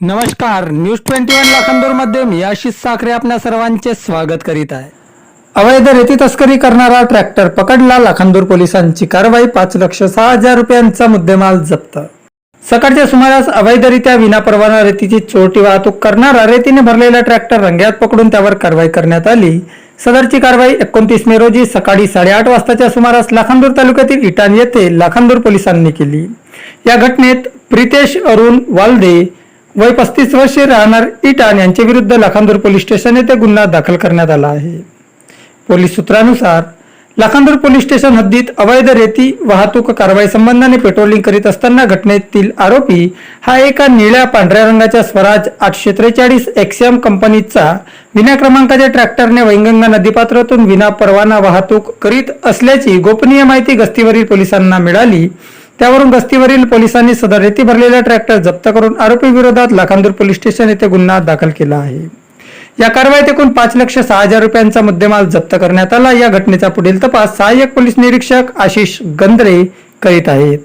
नमस्कार news twenty one लाखांदूरमध्ये मी आशिष साखरे आपल्या सर्वांचे स्वागत करीत आहे. अवैध रेती तस्करी करणारा ट्रॅक्टर पकडला लाखांदूर पोलिसांची कारवाई पाच लक्ष सहा हजार रुपयांचा मुद्देमाल जप्त. सकाळच्या सुमारास अवैधरित्या विनापरवाना रेतीची चोरटी वाहतूक करणारा रेतीने भरलेला ट्रॅक्टर रंग्यात पकडून त्यावर कारवाई करण्यात आली. सदरची कारवाई एकोणतीस मे रोजी सकाळी साडेआठ वाजताच्या सुमारास लाखांदूर तालुक्यातील इटान येथे लाखांदूर पोलिसांनी केली. या घटनेत प्रितेश अरुण वालदे वय पस्तीस वर्षे राहणार इटान यांच्या विरुद्ध लाखांदूर पोलीस स्टेशन येथे गुन्हा दाखल करण्यात आला आहे. पोलीस सूत्रानुसार लाखांदूर पोलीस स्टेशन हद्दीत अवैध रेती वाहतूक कारवाई संबंधाने पेट्रोलिंग करीत असताना घटनेतील आरोपी हा एका निळ्या पांढऱ्या रंगाच्या स्वराज आठशे त्रेचाळीस एक्सएम कंपनीचा विना क्रमांकाच्या ट्रॅक्टरने वैंगंगा नदीपात्रातून विना परवाना वाहतूक करीत असल्याची गोपनीय माहिती गस्तीवरील पोलिसांना मिळाली. त्यावरून गस्तीवरील पोलिसांनी सदर रेती भरलेला ट्रॅक्टर जप्त करून आरोपी विरोधात लाखांदूर पोलीस स्टेशन येथे गुन्हा दाखल केला आहे. या कारवाईत एकूण पाच लक्ष सहा हजार रुपयांचा मुद्देमाल जप्त करण्यात आला. या घटनेचा पुढील तपास सहाय्यक पोलीस निरीक्षक आशिष गंद्रे करीत आहेत.